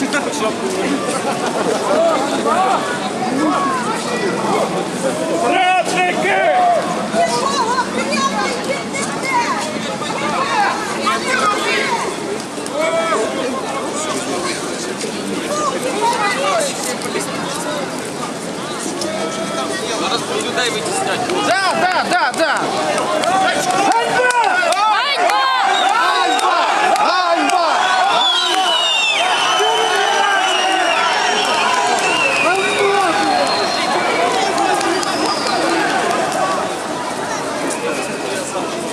шапку. Радники! Якого хрена йдете? Зараз людей витіснять. Да, да, да, да. 감사합니다.